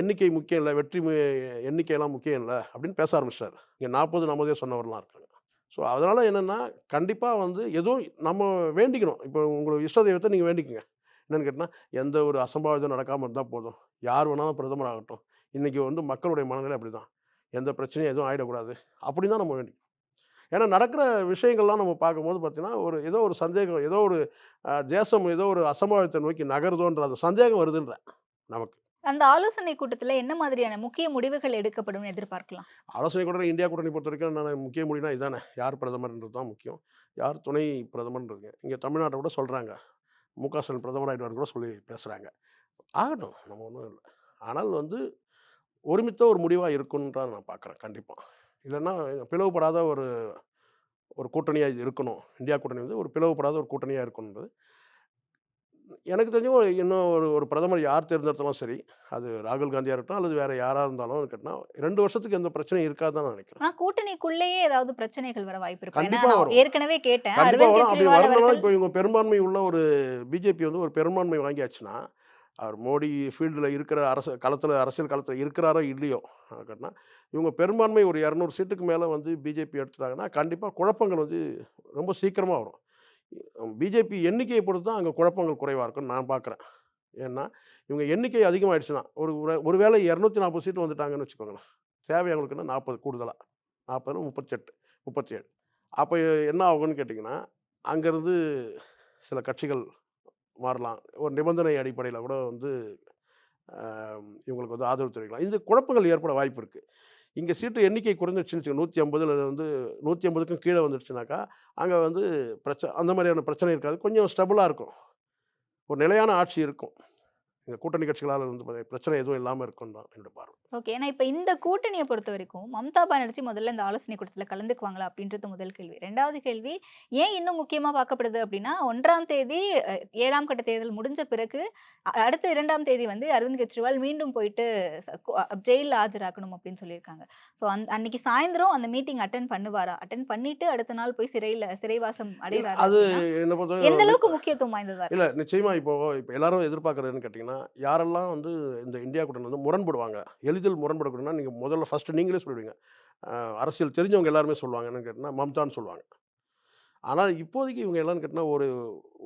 எண்ணிக்கை முக்கியம் இல்லை வெற்றி எண்ணிக்கையெல்லாம் முக்கியம் இல்லை அப்படின்னு பேச ஆரம்பிச்சுட்டாரு. இங்க 40 நம்மதே சொன்னவர்லாம் இருக்காங்க. ஸோ அதனால் என்னென்னா கண்டிப்பாக வந்து எதுவும் நம்ம வேண்டிக்கணும். இப்போ உங்களுக்கு இஷ்ட தெய்வத்தை நீங்கள் வேண்டிக்கங்க. என்னென்னு கேட்டால் எந்த ஒரு அசம்பாவிதம் நடக்காமல் இருந்தால் போதும். யார் வேணாலும் பிரதமர் ஆகட்டும். இன்றைக்கி வந்து மக்களுடைய மனநிலை அப்படிதான். எந்த பிரச்சனையும் எதுவும் ஆகிடக்கூடாது அப்படின்னு தான் நம்ம வேண்டிக்கணும். ஏன்னா நடக்கிற விஷயங்கள்லாம் நம்ம பார்க்கும்போது பார்த்தீங்கன்னா, ஒரு ஏதோ ஒரு சந்தேகம், ஏதோ ஒரு தேசம் ஏதோ ஒரு அசம்பாவிதத்தை நோக்கி நகருதோன்ற அந்த சந்தேகம் வருதுன்றேன் நமக்கு. அந்த ஆலோசனை கூட்டத்தில் என்ன மாதிரியான முக்கிய முடிவுகள் எடுக்கப்படும் எதிர்பார்க்கலாம்? ஆலோசனை கூட்டம் இந்தியா கூட்டணி பொறுத்த வரைக்கும் நான் முக்கிய முடிவுனா இதானே. யார் பிரதமர்ன்றது தான் முக்கியம். யார் துணை பிரதமர்ன்றது. இங்கே தமிழ்நாட்டை கூட சொல்கிறாங்க மு க ஸ்டாலின் பிரதமர் ஆயிடுவாருன்னு கூட சொல்லி பேசுகிறாங்க ஆகட்டும். நம்ம ஒன்றும் இல்லை ஆனால் வந்து ஒருமித்த ஒரு முடிவாக இருக்கும்னு நான் பார்க்குறேன் கண்டிப்பாக இல்லைன்னா பிளவுபடாத ஒரு ஒரு கூட்டணியாக இருக்கணும். இந்தியா கூட்டணி வந்து ஒரு பிளவுபடாத ஒரு கூட்டணியாக இருக்கணுன்றது. எனக்கு தெரிஞ்சு ஒரு இன்னும் ஒரு ஒரு பிரதமர் யார் தேர்ந்தெடுத்தாலும் சரி, அது ராகுல் காந்தியா இருக்கட்டும் அல்லது வேற யாரா இருந்தாலும் கேட்டனா, 2 வருஷத்துக்கு எந்த பிரச்சனையும் இருக்காதுன்னு தான் நான் நினைக்கிறேன். கூட்டணிக்குள்ளேயே ஏதாவது பிரச்சனைகள் வர வாய்ப்பு இருக்கும். ஏன்னா கண்டிப்பா நான் வரும். ஏற்கனவே கேட்டேன். கண்டிப்பா அரவிந்த் வரும். அப்படி கெஜ்ரிவால் வரணும்னா அவர்கள் இப்போ இவங்க பெரும்பான்மை உள்ள ஒரு பிஜேபி வந்து ஒரு பெரும்பான்மை வாங்கியாச்சுன்னா, அவர் மோடி ஃபீல்டுல இருக்கிற அரசு களத்துல அரசியல் களத்துல இருக்கிறாரோ இல்லையோ கேட்டனா, இவங்க பெரும்பான்மை ஒரு 200 சீட்டுக்கு மேல வந்து பிஜேபி எடுத்துட்டாங்கன்னா, கண்டிப்பா குழப்பங்கள் வந்து ரொம்ப சீக்கிரமா வரும். பிஜேபி எண்ணிக்கையை பொறுத்து தான் அங்கே குழப்பங்கள் குறைவாக இருக்கும்னு நான் பார்க்குறேன். ஏன்னா, இவங்க எண்ணிக்கை அதிகமாயிடுச்சுன்னா, ஒரு ஒரு ஒருவேளை 240 சீட்டு வந்துட்டாங்கன்னு வச்சுக்கோங்களேன். தேவை அவங்களுக்குன்னா நாற்பது கூடுதலாக நாற்பது முப்பத்தெட்டு முப்பத்தி ஏழு அப்போ என்ன ஆகும்னு கேட்டிங்கன்னா அங்கேருந்து சில கட்சிகள் மாறலாம். ஒரு நிபந்தனை அடிப்படையில் கூட வந்து இவங்களுக்கு வந்து ஆதரவு தெரிவிக்கலாம். இந்த குழப்பங்கள் ஏற்பட வாய்ப்பு இருக்குது இங்கே சீட்டு எண்ணிக்கை குறைஞ்சிருச்சுன்னு நூற்றி ஐம்பதுல வந்து நூற்றி ஐம்பதுக்கும் கீழே வந்துடுச்சுனாக்கா அங்கே வந்து பிரச்சனை அந்த மாதிரியான பிரச்சனை இருக்காது. கொஞ்சம் ஸ்டபுளாக இருக்கும். ஒரு நிலையான ஆட்சி இருக்கும். இந்த கூட்டணி கட்சிகளால் வந்து பிரச்சனை எதுவும் இல்லாமல் இருக்கும் தான் என்னோட பார்வை ஓகே. ஏன்னா இப்ப இந்த கூட்டணிய பொறுத்த வரைக்கும், மம்தா பானர்ஜி முதல்ல இந்த ஆலோசனை கூட்டத்துல கலந்துக்குவாங்களா? அப்படின்றது முதல் கேள்வி. 2வது கேள்வி, ஏன் இன்னும் முக்கியமா பார்க்கப்படுது அப்படின்னா, 1ஆம் தேதி 7ஆம் கட்ட தேர்தல் முடிஞ்ச பிறகு, அடுத்த 2ஆம் தேதி வந்து அரவிந்த் கெஜ்ரிவால் மீண்டும் போயிட்டு ஜெயில்ல ஆஜராக்கணும் அப்படின்னு சொல்லியிருக்காங்க. ஸோ அந் அன்னைக்கு சாயந்தரம் அந்த மீட்டிங் அட்டெண்ட் பண்ணுவாரா? அட்டெண்ட் பண்ணிட்டு அடுத்த நாள் போய் சிறையில சிறைவாசம் அடைகிறாரா அது எந்த அளவுக்கு முக்கியத்துவம் வாய்ந்ததா? இல்லை நிச்சயமா இப்போ இப்போ எல்லாரும் எதிர்பார்க்கறதுன்னு கேட்டிங்கன்னா யாரெல்லாம் வந்து இந்த இந்தியா கூட்டணி வந்து முரண்படுவாங்க எளிதில் முரண்படக்கூடாதுன்னா நீங்கள் முதல்ல ஃபஸ்ட்டு நீங்களே சொல்லிடுவீங்க. அரசியல் தெரிஞ்சவங்க எல்லாருமே சொல்லுவாங்க என்னன்னு கேட்டிங்கன்னா மம்தான்னு சொல்லுவாங்க. ஆனால் இப்போதைக்கு இவங்க எல்லாம்னு கேட்டால் ஒரு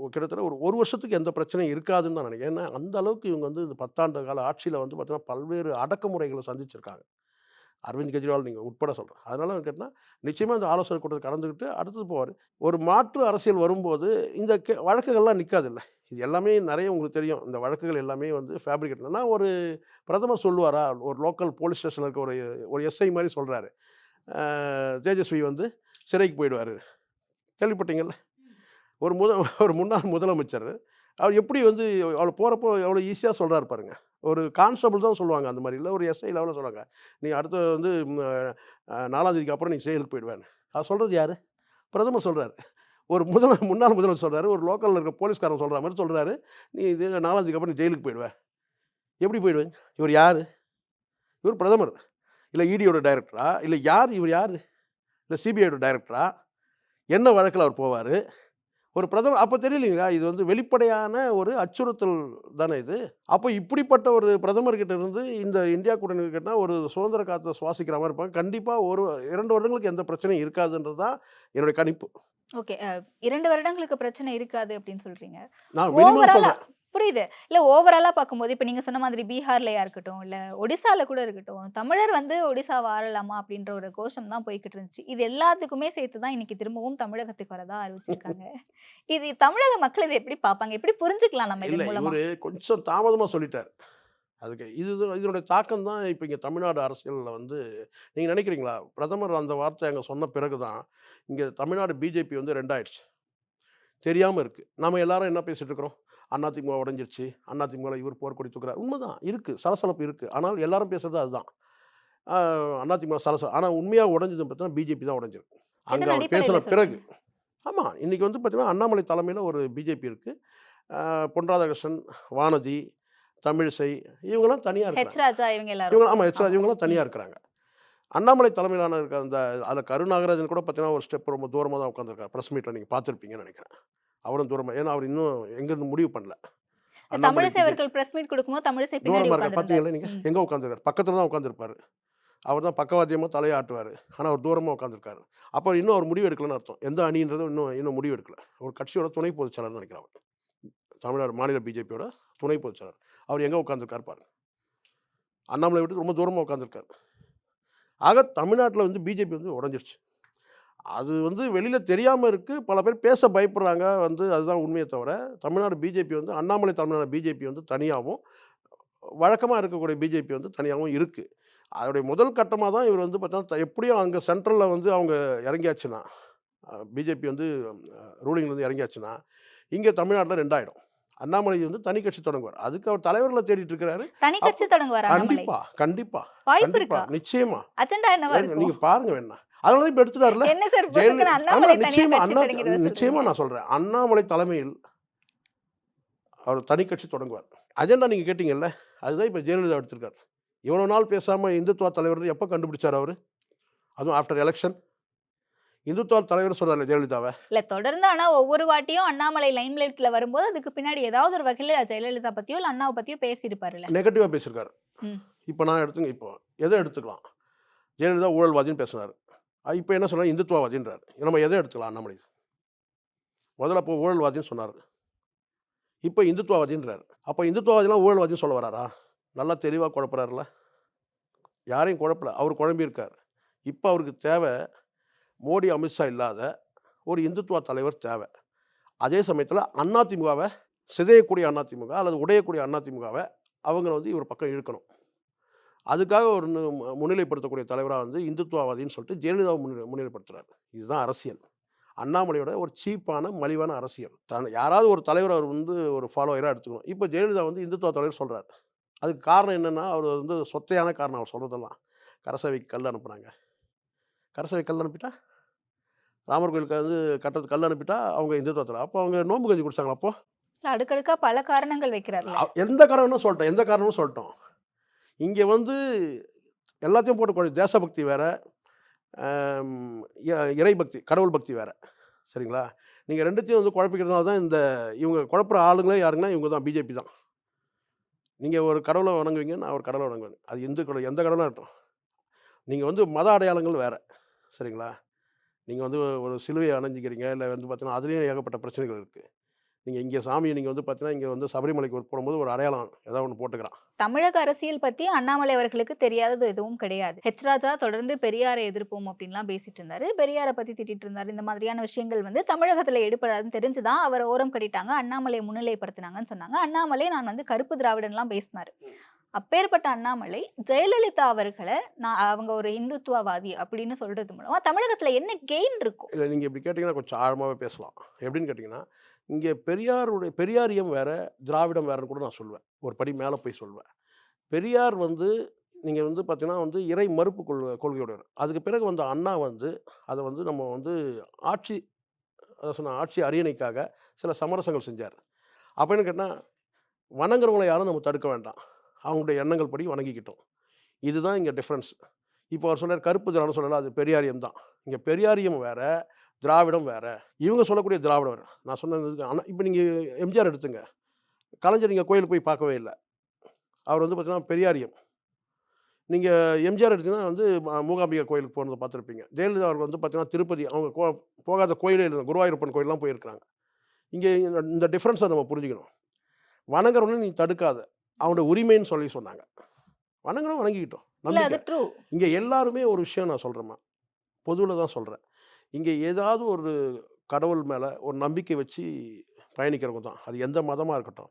ஒரு கிட்டத்தட்ட ஒரு ஒரு வருஷத்துக்கு எந்த பிரச்சனையும் இருக்காதுன்னு தான் நினைக்கிறேன். ஏன்னா அந்த அளவுக்கு இவங்க வந்து இந்த பத்தாண்டு கால ஆட்சியில் வந்து பார்த்தீங்கன்னா பல்வேறு அடக்குமுறைகளை சந்திச்சிருக்காங்க. அரவிந்த் கெஜ்ரிவால் நீங்கள் உட்பட சொல்கிறேன் அதனால கேட்டால் நிச்சயமாக இந்த ஆலோசனை கூட்டத்தை கலந்துக்கிட்டு அடுத்தது போவார். ஒரு மாற்று அரசியல் வரும்போது இந்த கே வழக்குகள்லாம் நிற்காது இல்லை இது எல்லாமே நிறைய உங்களுக்கு தெரியும். இந்த வழக்குகள் எல்லாமே வந்து ஃபேப்ரிகேட்னா ஒரு பிரதமர் சொல்லுவாரா ஒரு லோக்கல் போலீஸ் ஸ்டேஷனில் இருக்க ஒரு ஒரு எஸ்ஐ மாதிரி சொல்கிறாரு தேஜஸ்வி வந்து சிறைக்கு போயிடுவார். கேள்விப்பட்டீங்கல்ல? ஒரு முத ஒரு முன்னாள் முதலமைச்சர். அவர் எப்படி வந்து அவளை போகிறப்போ எவ்வளோ ஈஸியாக சொல்கிறாரு பாருங்க. ஒரு கான்ஸ்டபிள் தான் சொல்லுவாங்க அந்த மாதிரி இல்லை ஒரு எஸ்ஐ லெவலில் சொல்லுவாங்க. நீ அடுத்த வந்து ம், நாலாம் தேதிக்கு அப்புறம் நீ செயலுக்கு போயிடுவேன் அது சொல்கிறது யார்? பிரதமர் சொல்கிறாரு ஒரு முதல முன்னாள் முதல்வர் சொல்கிறாரு ஒரு லோக்கலில் இருக்க போலீஸ்காரன் சொல்கிற மாதிரி சொல்கிறாரு நீ இது நாலாம் தேதிக்கு அப்புறம் நீ ஜெயிலுக்கு போயிடுவேன் எப்படி போயிடுவேன்? இவர் யார்? இவர் பிரதமர். இல்லை இடியோட டைரக்டரா? இல்லை யார் இவர் யார்? இல்லை சிபிஐயோட டைரக்டரா? என்ன வழக்கில் அவர் போவார்? ஒரு பிரதமர் அப்போ தெரியலைங்களா? இது வந்து வெளிப்படையான ஒரு அச்சுறுத்தல் தானே இது. அப்போ இப்படிப்பட்ட ஒரு பிரதமர்கிட்ட இருந்து இந்த இந்தியா கூட்டணி கிட்ட ஒரு சுதந்திர காற்றை சுவாசிக்கிற மாதிரி இருப்பாங்க. கண்டிப்பாக ஒரு இரண்டு வருடங்களுக்கு எந்த பிரச்சனையும் இருக்காதுன்றது தான் என்னுடைய கணிப்பு. ஓகே. 2 வருடங்களுக்கு பிரச்சனை இருக்காது அப்படின்னு சொல்றீங்க. நான் புரியுது. இல்ல ஓவராலா பார்க்கும்போது, இப்ப நீங்க சொன்ன மாதிரி பீகார்லயா இருக்கட்டும், இல்ல ஒடிசால கூட இருக்கட்டும், தமிழர் வந்து ஒடிசாவ ஆளலாமா அப்படின்ற ஒரு கோஷம் தான் போய்க்கிட்டு இருந்துச்சு. இது எல்லாத்துக்குமே சேர்த்து தான் இன்னைக்கு திரும்பவும் தமிழகத்துக்கு வரதா அறிவிச்சிருக்காங்க. இது தமிழக மக்கள் இத எப்படி பார்ப்பாங்க? எப்படி புரிஞ்சுக்கலாம் நம்ம இல்லை இதன் மூலமா? இவர் கொஞ்சம் தாமதமாக சொல்லிட்டார் அதுக்கு இது இதனுடைய தாக்கம் தான் இப்போ இங்கே தமிழ்நாடு அரசியலில் வந்து நீங்கள் நினைக்கிறீங்களா பிரதமர் அந்த வார்த்தை அங்கே சொன்ன பிறகு தான் இங்கே தமிழ்நாடு பிஜேபி வந்து ரெண்டாயிடுச்சு தெரியாமல் இருக்குது நம்ம எல்லாரும் என்ன பேசிட்டு இருக்கிறோம் அதிமுக உடஞ்சிருச்சு. அதிமுக இவர் போர்க்கொடி தூக்குறார். உண்மைதான். இருக்குது சலசலப்பு இருக்குது ஆனால் எல்லாரும் பேசுறது அதுதான். அதிமுக சலசல ஆனால் உண்மையாக உடஞ்சது பார்த்தீங்கன்னா பிஜேபி தான் உடஞ்சிருக்கு. அங்கே அவர் பேசின பிறகு? ஆமாம் இன்னைக்கு வந்து பார்த்தீங்கன்னா அண்ணாமலை தலைமையில் ஒரு பிஜேபி இருக்குது பொன் ராதாகிருஷ்ணன் வானதி தமிழிசை இவங்கெல்லாம் தனியாக இருக்கிறாங்க. இவங்க ஆமாம் ஹெச்ராஜ். இவங்கெல்லாம். தனியாக இருக்கிறாங்க. அண்ணாமலை தலைமையிலான இருக்க அந்த அதில் கருநாகராஜன் கூட பார்த்தீங்கன்னா ஒரு ஸ்டெப் ரொம்ப தூரமாக தான் உட்காந்துருக்காரு ப்ரெஸ் மீட்டில் நீங்கள் பார்த்துருப்பீங்கன்னு நினைக்கிறேன். அவரும் தூரமாக ஏன்னா அவர் இன்னும் எங்கேருந்து முடிவு பண்ணல. தமிழிசை அவர்கள் பிரஸ் மீட் கொடுக்கும்போது தமிழிசை தூரமாக இருக்க. பார்த்தீங்களா நீங்கள். எங்கே உட்காந்துருக்காரு பக்கத்தில் தான் உட்காந்துருப்பாரு அவர் தான் பக்கவாத்தியமாக தலையாட்டுவார். ஆனால் அவர் தூரமாக உட்காந்துருக்காரு அப்போ இன்னும் அவர் முடிவு எடுக்கலன்னு அர்த்தம். எந்த அணின்றதும் இன்னும் இன்னும் முடிவு எடுக்கல. ஒரு கட்சியோட துணை பொதுச் நினைக்கிறேன் அவர். தமிழ்நாடு மாநில பிஜேபியோட துணை பொதுச் செயலர் அவர் எங்கே உட்காந்துருக்காரு பாருங்க. அண்ணாமலை விட்டு ரொம்ப தூரமாக உட்காந்துருக்காரு ஆக தமிழ்நாட்டில் வந்து பிஜேபி வந்து உடஞ்சிருச்சு. அது வந்து வெளியில் தெரியாமல் இருக்குது பல பேர் பேச பயப்படுறாங்க. வந்து அதுதான் உண்மையை தவிர தமிழ்நாடு பிஜேபி வந்து அண்ணாமலை தமிழ்நாடு பிஜேபி வந்து தனியாகவும் வழக்கமாக இருக்கக்கூடிய பிஜேபி வந்து தனியாகவும் இருக்குது அதோடைய முதல் கட்டமாக தான் இவர் வந்து பார்த்தா எப்படியும் அங்கே சென்ட்ரலில் வந்து அவங்க இறங்கியாச்சுன்னா பிஜேபி வந்து ரூலிங்லேருந்து இறங்கியாச்சுன்னா இங்கே தமிழ்நாட்டில் ரெண்டாயிடும். அண்ணாமலை வந்து தனி கட்சி தொடங்குவார். அதுக்கு அவர் தலைவர்களை தேடிட்டு இருக்கிறாரு. தனி கட்சி தொடங்குவார். கண்டிப்பா கண்டிப்பா கண்டிப்பா? நிச்சயமா? நீங்க பாருங்க வேணா. அதனால தான் இப்போ எடுத்துட்டாருல நிச்சயமா அண்ணா நிச்சயமா? நான் சொல்றேன். அண்ணாமலை தலைமையில் அவர் தனி கட்சி தொடங்குவார். அஜெண்டா நீங்க கேட்டீங்கல்ல அதுதான் இப்போ ஜெயலலிதா எடுத்திருக்காரு. இவ்வளவு நாள் பேசாம இந்துத்துவா தலைவர் எப்போ கண்டுபிடிச்சார் அவரு? அதுவும் ஆஃப்டர் எலெக்ஷன் இந்துத்துவா தலைவர் சொல்றாரு ஜெயலலிதாவை? இல்ல தொடர்ந்து ஆனா ஒவ்வொரு வாட்டியும் அண்ணாமலை லைம் லைட்ல வரும்போது அதுக்கு பின்னாடி ஏதாவது ஒரு வகையில ஜெயலலிதா பத்தியோ இல்ல அண்ணாவை பத்தியோ பேசியிருப்பாருல்ல. நெகட்டிவாக பேசியிருக்காரு. இப்போ நான் எடுத்துங்க இப்போ எதை எடுத்துக்கலாம்? ஜெயலலிதா ஊழல்வாதின்னு பேசினார். இப்போ என்ன சொன்னார்? இந்துத்துவவாதின்றார். நம்ம எதை எடுத்துக்கலாம்? அண்ணாமலை முதல்ல அப்போ ஊழல்வாதின்னு சொன்னார். இப்போ இந்துத்துவவாதின்றார். அப்போ இந்துத்துவவாதிலாம் ஊழல்வாதின்னு சொல்ல வராரா? நல்லா தெளிவாக குழப்பறாருல? யாரையும் குழப்பல. அவர் குழம்பியிருக்கார். இப்போ அவருக்கு தேவை மோடி அமித்ஷா இல்லாத ஒரு இந்துத்துவ தலைவர் தேவை. அதே சமயத்தில் அதிமுகவை சிதையக்கூடிய அதிமுக அல்லது உடையக்கூடிய அதிமுகவை அவங்கள வந்து இவர் பக்கம் இழுக்கணும். அதுக்காக ஒரு முன்னிலைப்படுத்தக்கூடிய தலைவரா வந்து இந்துத்துவவாதின்னு சொல்லிட்டு ஜெயலலிதாவ முன்னிலை முன்னிலைப்படுத்துறாரு. இதுதான் அரசியல். அண்ணாமலையோட ஒரு சீப்பான, மலிவான அரசியல். தன் யாராவது ஒரு தலைவர அவர் வந்து ஒரு ஃபாலோயரா எடுத்துக்கணும். இப்ப ஜெயலலிதா வந்து இந்துத்துவ தலைவர் சொல்றாரு. அதுக்கு காரணம் என்னன்னா, அவரு வந்து சொத்தையான காரணம் அவர் சொல்றதெல்லாம். கரசேவைக்கு கல் அனுப்புனாங்க. கரசேவைக்கு கல் அனுப்பிட்டா? ராமர் கோயிலுக்கு வந்து கட்டுறதுக்கு கல் அனுப்பிட்டா, அவங்க இந்துத்துவ தலைவர். அப்போ அவங்க நோன்பு கஞ்சி குடிச்சாங்களா அப்போ? இல்ல அடுக்கடுக்கா பல காரணங்கள் வைக்கிறார்ல. அ எந்த காரணம்னு சொல்லட்டும். எந்த காரணமும் சொல்லட்டும். இங்கே வந்து எல்லாத்தையும் போட்டு குழ தேசபக்தி வேறு இறைபக்தி, கடவுள் பக்தி வேறு சரிங்களா? நீங்கள் ரெண்டுத்தையும் வந்து குழப்பிக்கிறதுனால தான் இந்த இவங்க குழப்புற ஆளுங்களே யாருங்கன்னா, இவங்க தான் பிஜேபி தான். நீங்கள் ஒரு கடவுளை வணங்குவீங்க, நான் ஒரு கடவுளை வணங்குவேன். அது இந்து கடவுள் எந்த கடவுளாக இருக்கட்டும். நீங்கள் வந்து மத அடையாளங்கள் வேறு சரிங்களா? நீங்கள் வந்து ஒரு சிலுவையை அணைஞ்சிக்கிறீங்க இல்லை வந்து பார்த்தீங்கன்னா, அதுலேயும் ஏகப்பட்ட பிரச்சனைகள் இருக்குது நீங்க இங்க சாமிய நீங்க வந்து பார்த்தீங்கன்னா, இங்க வந்து சபரிமலைக்கு போடும்போது ஒரு அடையாளம் ஏதாவது ஒண்ணு போட்டுக்கிறான். தமிழக அரசியல் பத்தி அண்ணாமலை அவர்களுக்கு தெரியாதது எதுவும் கிடையாது. ஹெச் ராஜா தொடர்ந்து பெரியாரை எதிர்ப்போம் அப்படின்லாம் பேசிட்டு இருந்தாரு. பெரியார பத்தி திட்டிட்டு இருந்தாரு. இந்த மாதிரியான விஷயங்கள் வந்து தமிழகத்துல எடுபடாதுன்னு தெரிஞ்சு தான் அவர ஓரம் கட்டிட்டாங்க. அண்ணாமலைய முன்னிலைப்படுத்துனாங்கன்னு சொன்னாங்க. அண்ணாமலை நான் வந்து கருப்பு திராவிடன்லாம் பேசினாரு. அப்பேற்பட்ட அண்ணாமலை, ஜெயலலிதா அவர்கள நான் அவங்க ஒரு இந்துத்துவவாதி அப்படின்னு சொல்றது மூலமா தமிழகத்துல என்ன கெயின் இருக்கும்? இல்ல நீங்க இப்படி கேட்டீங்கன்னா, கொஞ்சம் ஆழமாவே பேசலாம். எப்படின்னு கேட்டீங்கன்னா, இங்கே பெரியாருடைய பெரியாரியம் வேற, திராவிடம் வேறன்னு கூட நான் சொல்லுவேன். ஒரு படி மேலே போய் சொல்லுவேன். பெரியார் வந்து நீங்கள் வந்து பார்த்தீங்கன்னா வந்து இறை மறுப்பு கொள் கொள்கையுடையவர். அதுக்கு பிறகு வந்த அண்ணா வந்து, அதை வந்து நம்ம வந்து ஆட்சி அதை சொன்ன ஆட்சி அரியணைக்காக சில சமரசங்கள் செஞ்சார் அப்படின்னு என்ன வணங்குறவங்களை யாரும் நம்ம தடுக்க வேண்டாம். அவங்களுடைய எண்ணங்கள் படி வணங்கிக்கிட்டோம். இதுதான் இங்கே டிஃப்ரென்ஸ் இப்போ அவர் சொன்னார் கருப்பு திராவிடம் சொல்லலாம் அது பெரியாரியம் தான். இங்கே பெரியாரியம் வேறு திராவிடம் வேற. இவங்க சொல்லக்கூடிய திராவிடம் வேற. நான் சொன்னது ஆனா இப்ப நீங்க எம்ஜிஆர் எடுத்துங்க. கலைஞர் நீங்க கோயிலுக்கு போய் பார்க்கவே இல்ல. அவர் வந்து பார்த்தீங்கன்னா பெரியாரியம். நீங்க எம்ஜிஆர் எடுத்தீங்கன்னா வந்து மூகாம்பிகை கோயிலுக்கு போனத பார்த்துருப்பீங்க. ஜெயலலிதா அவர்கள் வந்து பார்த்தீங்கன்னா, திருப்பதி அவங்க கோ போகாத கோயிலே இல்ல. குருவாயூரப்பன் கோயில்லாம் போயிருக்கிறாங்க. இங்க இந்த டிஃபரன்ஸ நம்ம புரிஞ்சுக்கணும். வணங்குறவன நீ தடுக்காத. அவனுடைய உரிமைன்னு சொல்லி சொன்னாங்க. வணங்குறவன் வணங்கிக்கிட்டும். இங்க எல்லாருமே ஒரு விஷயம் நான் சொல்றேன்மா. பொதுவுல தான் சொல்றேன். இங்கே ஏதாவது ஒரு கடவுள் மேலே ஒரு நம்பிக்கை வச்சு பயணிக்கிறவங்க தான். அது எந்த மதமாக இருக்கட்டும்.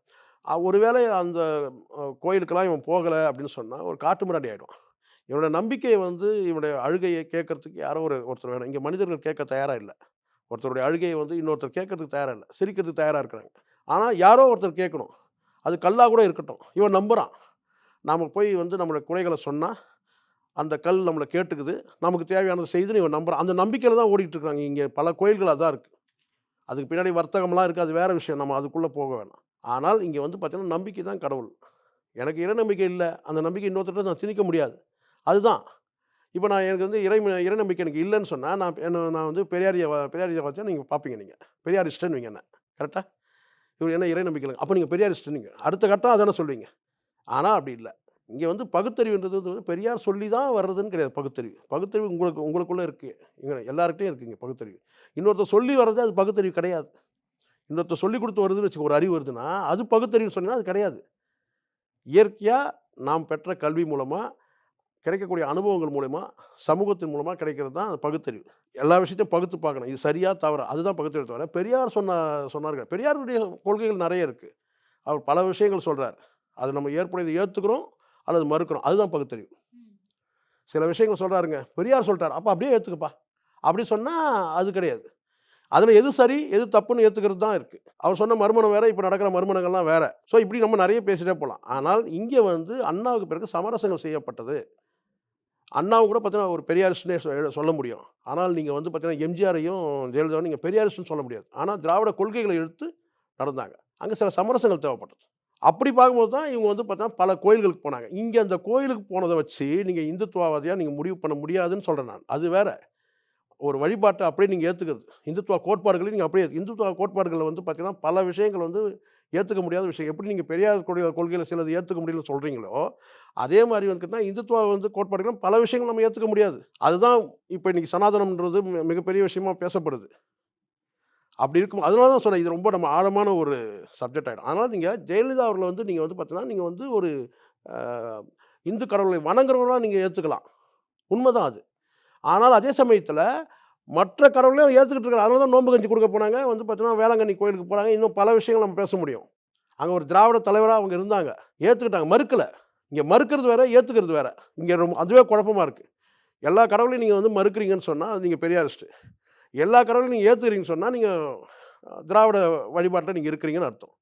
ஒருவேளை அந்த கோயிலுக்கெல்லாம் இவன் போகலை அப்படின்னு சொன்னால் ஒரு காட்டு முன்னாடி ஆகிடும் இவனோட நம்பிக்கையை வந்து இவனுடைய அழுகையை கேட்கறதுக்கு யாரோ ஒரு ஒருத்தர் வேணும். இங்கே மனிதர்கள் கேட்க தயாராக இல்லை ஒருத்தருடைய அழுகையை வந்து இன்னொருத்தர் கேட்கறதுக்கு தயாராக இல்லை சிரிக்கிறதுக்கு தயாராக இருக்கிறாங்க. ஆனால் யாரோ ஒருத்தர் கேட்கணும். அது கல்லா கூட இருக்கட்டும். இவன் நம்புகிறான் நாம் போய் வந்து நம்மளுடைய குறைகளை சொன்னால் அந்த கல் நம்மளை கேட்டுக்குது. நமக்கு தேவையானதை செய்யுதுன்னு இவன் நம்புறான். அந்த நம்பிக்கையில் தான் ஓடிட்டு இருக்காங்க. இங்கே பல கோயில்கள் அதான் இருக்குது அதுக்கு பின்னாடி வர்த்தகம்லாம் இருக்குது அது வேறு விஷயம். நம்ம அதுக்குள்ளே போக வேணாம். ஆனால் இங்கே வந்து பார்த்தீங்கன்னா, நம்பிக்கை தான் கடவுள். எனக்கு இறை நம்பிக்கை இல்லை அந்த நம்பிக்கை இன்னொருத்தர் நான் திணிக்க முடியாது. அதுதான். இப்போ நான் எனக்கு வந்து இறை இறை நம்பிக்கை எனக்கு இல்லைன்னு சொன்னால் நான் என்ன நான் வந்து பெரியாரிய பெரியாரிய பார்த்தா நீங்கள் பார்ப்பீங்க நீங்கள் பெரியாரிஸ்டன் பெரியாரிஸ்ட்ன்னுவீங்க என்ன. கரெக்டாக இவர் என்ன இறை நம்பிக்கை இல்லைங்க அப்போ நீங்கள் பெரியாரிஸ்டன் நீங்கள் அடுத்த கட்டம் அதானே சொல்வீங்க. ஆனால் அப்படி இல்லை இங்கே வந்து பகுத்தறிவுன்றது வந்து பெரியார் சொல்லி தான் வர்றதுன்னு கிடையாது பகுத்தறிவு. பகுத்தறிவு உங்களுக்கு உங்களுக்குள்ளே இருக்குது இங்கே எல்லாருக்கிட்டையும் இருக்குது இங்கே பகுத்தறிவு. இன்னொருத்தர் சொல்லி வர்றது அது பகுத்தறிவு கிடையாது. இன்னொருத்தர் சொல்லிக் கொடுத்து வருதுன்னு வச்சுக்கோ, ஒரு அறிவு வருதுன்னா, அது பகுத்தறிவுன்னு சொன்னீங்கன்னா அது கிடையாது. இயற்கையாக நாம் பெற்ற கல்வி மூலமாக கிடைக்கக்கூடிய அனுபவங்கள் மூலியமா, சமூகத்தின் மூலமாக கிடைக்கிறது தான் பகுத்தறிவு. எல்லா விஷயத்தையும் பகுத்து பார்க்கணும். இது சரியாக தவறா? அதுதான் பகுத்தறிவு தவிர, பெரியார் சொன்ன சொன்னார்கள். பெரியாருடைய கொள்கைகள் நிறைய இருக்குது அவர் பல விஷயங்கள் சொல்கிறார் அது நம்ம ஏற்புடையதை ஏற்றுக்கிறோம் அல்லது மறுக்கிறோம். அதுதான் பகுத்தறிவு. சில விஷயங்கள் சொல்றாருங்க. பெரியார் சொல்ட்டாரு. அப்ப அப்படியே ஏத்துக்கப்பா. அப்படி சொன்னா அது கிடையாது. அதுல எது சரி, எது தப்புன்னு ஏத்துக்கிறது தான் இருக்கு. அவர் சொன்ன மறுமணம் வேற, இப்ப நடக்கிற மறுமணங்கள்லாம் வேற. ஸோ இப்படி நம்ம நெறைய பேசிட்டே போலாம். ஆனால் இங்க வந்து அண்ணாவுக்கு பிறகு சமரசங்கள் செய்யப்பட்டது. அண்ணாவும் கூட பார்த்தீங்கன்னா, ஒரு பெரியாரிஸ்ட்னே சொல்ல முடியும். ஆனால் நீங்க வந்து பார்த்தீங்கன்னா, எம்ஜிஆரையும் ஜெயலலிதாவையும் நீங்க பெரியாரிஸ்ட்ன்னு சொல்ல முடியாது. ஆனா திராவிட கொள்கைகளை எடுத்து நடந்தாங்க. அங்க சில சமரசங்கள் தேவைப்பட்டது. அப்படி பார்க்கும்போது தான் இவங்க வந்து பார்த்தீங்கன்னா, பல கோயில்களுக்கு போனாங்க. இங்கே அந்த கோயிலுக்கு போனதை வச்சு நீங்கள் இந்துத்துவவாதியா நீங்கள் முடிவு பண்ண முடியாதுன்னு சொல்கிறேன் நான். அது வேற. ஒரு வழிபாட்டை அப்படியே நீங்கள் ஏற்றுக்கிறது இந்துத்துவ கோட்பாடுகளையும் நீங்கள் அப்படியே இந்துத்துவ கோட்பாடுகளில் வந்து பார்த்தீங்கன்னா, பல விஷயங்கள் வந்து ஏற்றுக்க முடியாத விஷயம். எப்படி நீங்கள் பெரியார் கொள்கை கொள்கையில் சிலது ஏற்றுக்க முடியல சொல்கிறீங்களோ அதே மாதிரி வந்துட்டுனா இந்துத்துவ வந்து கோட்பாடுகளும் பல விஷயங்கள் நம்ம ஏற்றுக்க முடியாது. அதுதான் இப்போ இன்றைக்கி சனாதனம்ன்றது மிகப்பெரிய விஷயமா பேசப்படுது. அப்படி இருக்கும் அதனால தான் சொன்னேன். இது ரொம்ப நம்ம ஆழமான ஒரு சப்ஜெக்ட் ஆகிடும் அதனால் நீங்கள் ஜெயலலிதா அவர்களை வந்து நீங்கள் வந்து பார்த்தீங்கன்னா, நீங்கள் வந்து ஒரு இந்து கடவுளை வணங்குறவங்களாக நீங்கள் ஏற்றுக்கலாம் உண்மை தான் அது. ஆனால் அதே சமயத்தில் மற்ற கடவுளையும் ஏற்றுக்கிட்டு இருக்காங்க. அதனால தான் நோன்பு கஞ்சி கொடுக்க போனாங்க. வந்து பார்த்தீங்கன்னா, வேளாங்கண்ணி கோயிலுக்கு போனாங்க இன்னும் பல விஷயங்கள் நம்ம பேச முடியும். அங்கே ஒரு திராவிட தலைவராக அவங்க இருந்தாங்க. ஏற்றுக்கிட்டாங்க மறுக்கலை இங்கே மறுக்கிறது வேற, ஏற்றுக்கிறது வேற. இங்கே ரொம்ப அதுவே குழப்பமா இருக்குது எல்லா கடவுளையும் நீங்கள் வந்து மறுக்கிறீங்கன்னு சொன்னால் அது நீங்கள் பெரியாரிஸ்ட்டு எல்லா கடவுளையும் நீங்கள் ஏற்றுக்கிறீங்கன்னு சொன்னால் நீங்கள் திராவிட வழிபாட்டில் நீங்கள் இருக்கிறீங்கன்னு அர்த்தம்.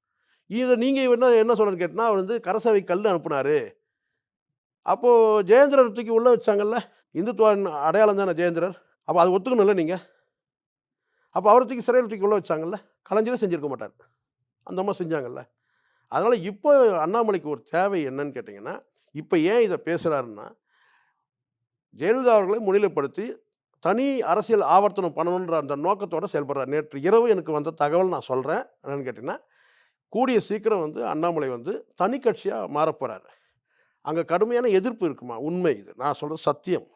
இதை நீங்கள் என்ன என்ன சொல்றேன்னு கேட்டால் அவர் வந்து கரசேவை கல் அனுப்புனாரு. அப்போது ஜெயேந்திரர் தூக்கி உள்ளே வச்சாங்கல்ல. இந்துத்துவ அடையாளம் தானே ஜெயேந்திரர். அப்போ அது ஒத்துக்கணும்ல நீங்கள் அப்போ அவர் தூக்கி சிறையில் தூக்கி உள்ளே வச்சாங்கல்ல. கலைஞரே செஞ்சிருக்க மாட்டார் அந்த அம்மா செஞ்சாங்கல்ல. அதனால் இப்போ அண்ணாமலைக்கு ஒரு தேவை என்னன்னு கேட்டிங்கன்னா இப்போ ஏன் இதை பேசுகிறாருன்னா ஜெயலலிதா அவர்களை முன்னிலைப்படுத்தி, தனி அரசியல் ஆவர்த்தனம் பண்ணணுன்ற அந்த நோக்கத்தோட செயல்படுறார். நேற்று இரவு எனக்கு வந்த தகவல் நான் சொல்கிறேன் என்னென்னு கேட்டிங்கன்னா கூடிய சீக்கிரம் வந்து அண்ணாமலை வந்து தனி கட்சியாக மாறப்போகிறார் அங்கே கடுமையான எதிர்ப்பு இருக்குமா, உண்மை இது. நான் சொல்கிறது சத்தியம்.